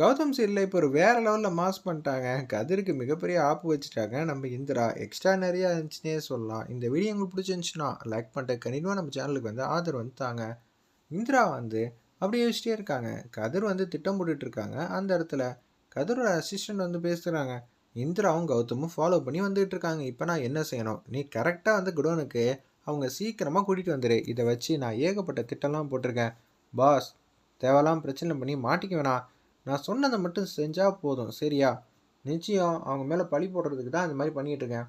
கௌதம் சீரில் இப்போ ஒரு வேற லெவலில் மாஸ் பண்ணிட்டாங்க. கதிருக்கு மிகப்பெரிய ஆப்பு வச்சுட்டாங்க. நம்ம இந்திரா எக்ஸ்ட்ரா நிறையா இருந்துச்சுன்னே சொல்லலாம். இந்த வீடியோ உங்களுக்கு பிடிச்சிருந்துச்சுன்னா லைக் பண்ணிட்டு கண்டிப்பாக நம்ம சேனலுக்கு வந்து ஆதரவு வந்து தாங்க. இந்திரா வந்து அப்படியே யோசிச்சிட்டே இருக்காங்க. கதிர் வந்து திட்டம் போட்டுட்ருக்காங்க அந்த இடத்துல கதிரோட அசிஸ்டன்ட் வந்து பேசுகிறாங்க இந்திராவும் கௌதமும் ஃபாலோ பண்ணி வந்துகிட்டு இருக்காங்க. இப்போ நான் என்ன செய்யணும்? நீ கரெக்டாக வந்து குடோனுக்கு அவங்க சீக்கிரமாக கூட்டிகிட்டு வந்துடு இதை வச்சு நான் ஏகப்பட்ட திட்டம்லாம் போட்டிருக்கேன். பாஸ் தேவையெல்லாம் பிரச்சனை பண்ணி மாட்டிக்க வேணாம். நான் சொன்னதை மட்டும் செஞ்சால் போதும். சரியா? நிச்சயம் அவங்க மேலே பழி போடுறதுக்கு தான் இந்த மாதிரி பண்ணிகிட்டு இருக்கேன்.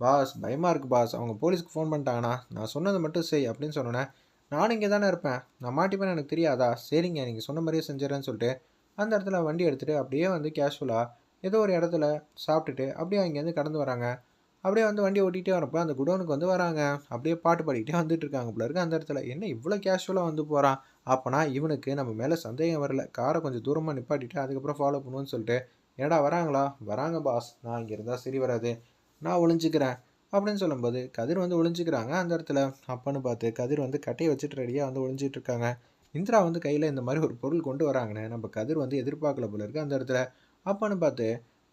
பாஸ் பயமாக இருக்குது பாஸ். அவங்க போலீஸ்க்கு ஃபோன் பண்ணிட்டாங்கண்ணா நான் சொன்னதை மட்டும் செய் அப்படின்னு சொன்னேன் நானும் இங்கே தானே இருப்பேன். நான் மாட்டிப்பேன் எனக்கு தெரியாதா? சரிங்க நீங்கள் சொன்ன மாதிரியே செஞ்சிடறேன்னு சொல்லிட்டு அந்த இடத்துல வண்டி எடுத்துகிட்டு அப்படியே வந்து கேஷுவலாக ஏதோ ஒரு இடத்துல சாப்பிட்டுட்டு அப்படியே அங்கேருந்து கடந்து வராங்க. அப்படியே வந்து வண்டி ஓட்டிகிட்டே வரப்போ அந்த குடோனுக்கு வந்து வராங்க. அப்படியே பாட்டு பாடிக்கிட்டே வந்துட்டு இருக்காங்க போல இருக்கு. அந்த இடத்துல என்ன இவ்வளோ கேஷுவலாக வந்து போகிறான் அப்போனா இவனுக்கு நம்ம மேலே சந்தேகம் வரல. காரை கொஞ்சம் தூரமாக நிப்பாட்டிட்டு அதுக்கப்புறம் ஃபாலோ பண்ணுவோன்னு சொல்லிட்டு என்னடா வராங்களா? வராங்க பாஸ் நான் இங்கே இருந்தால் சரி வராது. நான் ஒளிஞ்சிக்கிறேன். அப்படின்னு சொல்லும்போது கதிர் வந்து ஒளிஞ்சிக்கிறாங்க அந்த இடத்துல. அப்பன்னு பார்த்து கதிர் வந்து கட்டையை வச்சுட்டு ரெடியாக வந்து ஒளிஞ்சிட்டு இருக்காங்க இந்திரா வந்து கையில் இந்த மாதிரி ஒரு பொருள் கொண்டு வராங்கன்னு நம்ம கதிர் வந்து எதிர்பார்க்கல போல இருக்குது அந்த இடத்துல. அப்பன்னு பார்த்து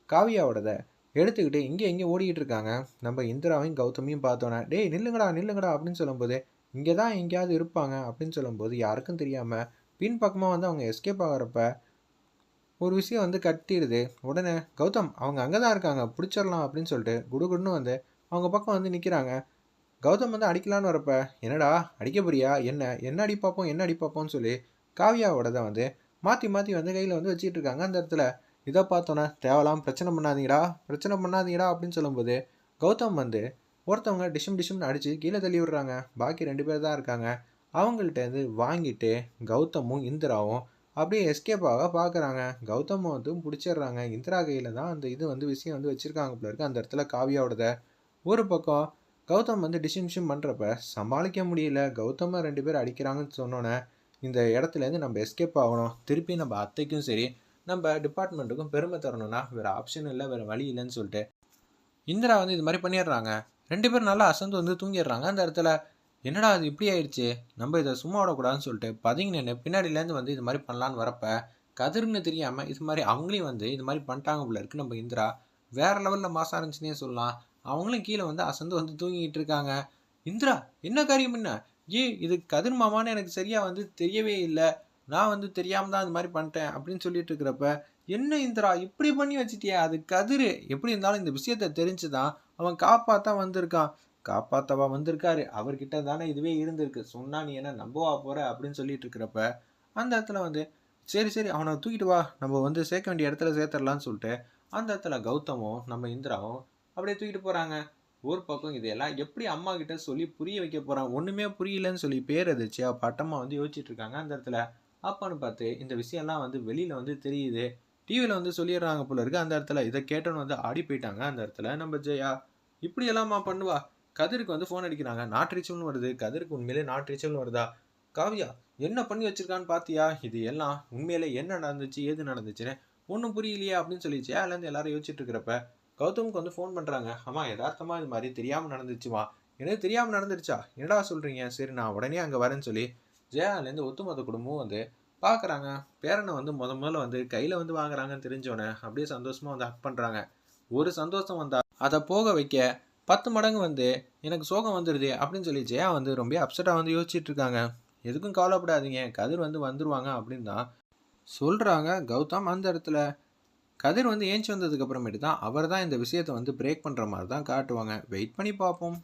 காவியாவோடத எடுத்துக்கிட்டு இங்கே எங்கே ஓடிக்கிட்டு இருக்காங்க. நம்ம இந்திராவையும் கௌதமியும் பார்த்தோன்னே டேய் நில்லுங்கடா நில்லுங்கடா அப்படின்னு சொல்லும்போது இங்கே தான் எங்கேயாவது இருப்பாங்க அப்படின்னு சொல்லும்போது யாருக்கும் தெரியாமல் பின் பக்கமாக வந்து அவங்க எஸ்கேப் ஆகிறப்ப ஒரு விஷயம் வந்து கட்டிடுது. உடனே கௌதம் அவங்க அங்கே தான் இருக்காங்க பிடிச்சிடலாம் அப்படின்னு சொல்லிட்டு குடுகுடுன்னு வந்து அவங்க பக்கம் வந்து நிற்கிறாங்க கௌதம் வந்து அடிக்கலான்னு வரப்ப என்னடா அடிக்க போறியா? என்ன? என்ன அடி பார்ப்போம் என்ன அடி பார்ப்போம்னு சொல்லி காவியாவோடத வந்து மாற்றி மாற்றி வந்து கையில் வந்து வச்சுட்டு இருக்காங்க அந்த இடத்துல. இதை பார்த்தோன்னே தேவலாம் பிரச்சனை பண்ணாதீங்கடா பிரச்சனை பண்ணாதீங்கடா அப்படின்னு சொல்லும்போது கௌதம் வந்து ஒருத்தவங்க டிஷம் டிஷம்னு அடித்து கீழே தள்ளி விடுறாங்க. பாக்கி ரெண்டு பேர் தான் இருக்காங்க. அவங்கள்ட்டேருந்து வாங்கிட்டு கௌதமும் இந்திராவும் அப்படியே எஸ்கேப் ஆக பார்க்குறாங்க கௌதம் வந்து பிடிச்சிடுறாங்க. இந்திரா கையில் தான் அந்த இது வந்து விஷயம் வந்து வச்சுருக்காங்க போல இருக்குது அந்த இடத்துல காவியாவோடத. ஒரு பக்கம் கௌதம் வந்து டிஷம் டிஷம் பண்ணுறப்ப சமாளிக்க முடியல. கௌதமாக ரெண்டு பேர் அடிக்கிறாங்கன்னு சொன்னோன்னே இந்த இடத்துலேருந்து நம்ம எஸ்கேப் ஆகணும். திருப்பி நம்ம அத்தைக்கும் சரி நம்ம டிபார்ட்மெண்ட்டுக்கும் பெருமை தரணும்னா வேறு ஆப்ஷன் இல்லை வேறு வழி இல்லைன்னு சொல்லிட்டு இந்திரா வந்து இது மாதிரி பண்ணிடுறாங்க. ரெண்டு பேரும் நல்லா அசந்து வந்து தூங்கிடுறாங்க. அந்த இடத்துல என்னடா அது இப்படி ஆயிடுச்சு? நம்ம இதை சும்மா விடக்கூடாதுன்னு சொல்லிட்டு பதுங்கி நின்று பின்னாடியிலேருந்து வந்து இது மாதிரி பண்ணலான்னு வரப்போ கதிர்னு தெரியாமல் இது மாதிரி அவங்களையும் வந்து இது மாதிரி பண்ணிட்டாங்க போல இருக்குது நம்ம இந்திரா. வேறு லெவலில் மாசம் இருந்துச்சுன்னே சொல்லலாம். அவங்களும் கீழே வந்து அசந்து வந்து தூங்கிக்கிட்டு இருக்காங்க. இந்திரா என்ன காரியம் என்ன? ஏ இது கதிர் மாமான்னு எனக்கு சரியாக வந்து தெரியவே இல்லை. நான் வந்து தெரியாமல் தான் இந்த மாதிரி பண்ணிட்டேன் அப்படின்னு சொல்லிட்டு இருக்கிறப்ப என்ன இந்திரா இப்படி பண்ணி வச்சிட்டியா? அது கதிர். எப்படி இருந்தாலும் இந்த விஷயத்த தெரிஞ்சுதான் அவன் காப்பாற்ற வந்திருக்கான். காப்பாத்தவா வந்திருக்காரு. அவர்கிட்ட தானே இதுவே இருந்திருக்கு. சொன்னா நீ என்ன நம்பவா போற? அப்படின்னு சொல்லிட்டு இருக்கிறப்ப அந்த இடத்துல வந்து சரி சரி அவனை தூக்கிட்டு வா. நம்ம வந்து சேர்க்க வேண்டிய இடத்துல சேர்த்துடலான்னு சொல்லிட்டு அந்த இடத்துல கௌதமும் நம்ம இந்திராவும் அப்படியே தூக்கிட்டு போறாங்க. ஒரு பக்கம் இதையெல்லாம் எப்படி அம்மா கிட்ட சொல்லி புரிய வைக்க போகிறான் ஒன்றுமே புரியலன்னு சொல்லி பேர் எதிர்ச்சி அவள் பட்டம்மா வந்து யோசிச்சுட்டு இருக்காங்க அந்த இடத்துல. அப்பான்னு பார்த்து இந்த விஷயம்லாம் வந்து வெளியில் வந்து தெரியுது. டிவியில் வந்து சொல்லிடுறாங்க போல இருக்கு. அந்த இடத்துல இதை கேட்டோன்னு வந்து ஆடி போயிட்டாங்க. அந்த இடத்துல நம்ம ஜெயா இப்படி எல்லாமா பண்ணுவா? கதிருக்கு வந்து ஃபோன் அடிக்கிறாங்க. நாட் வருது. கதிருக்கு உண்மையிலே நாட் வருதா? காவியா என்ன பண்ணி வச்சிருக்கான்னு பார்த்தியா இது எல்லாம் உண்மையிலே என்ன நடந்துச்சு? ஏது நடந்துச்சுன்னு ஒன்றும் புரியலையே அப்படின்னு சொல்லி ஜெயாலேருந்து எல்லாரும் யோசிச்சுட்டு இருக்கிறப்ப கௌதமுக்கு வந்து ஃபோன் பண்ணுறாங்க அம்மா யதார்த்தமாக இது மாதிரி தெரியாமல் நடந்துச்சுமா? எனக்கு தெரியாமல் நடந்துருச்சா? என்னடா சொல்கிறீங்க சரி நான் உடனே அங்கே வரேன்னு சொல்லி ஜெயாலேருந்து ஒத்துமொத்த குடும்பமும் வந்து பார்க்குறாங்க. பேரனை வந்து முத முதல்ல வந்து கையில் வந்து வாங்குறாங்கன்னு தெரிஞ்சோடனே அப்படியே சந்தோஷமாக வந்து ஹக் பண்ணுறாங்க ஒரு சந்தோஷம் வந்தால் அதை போக வைக்க பத்து மடங்கு வந்து எனக்கு சோகம் வந்துடுது அப்படின்னு சொல்லி ஜெயா வந்து ரொம்ப அப்செட்டாக வந்து யோசிச்சுட்டு இருக்காங்க. எதுக்கும் கவலைப்படாதீங்க. கதிர் வந்து வந்துருவாங்க அப்படின்னு தான் சொல்கிறாங்க கௌதம் அந்த இடத்துல. கதிர் வந்து ஏஞ்சி வந்ததுக்கு அப்புறமேட்டு தான் அவர் தான் இந்த விஷயத்தை வந்து பிரேக் பண்ணுற மாதிரி தான் காட்டுவாங்க. வெயிட் பண்ணி பார்ப்போம்.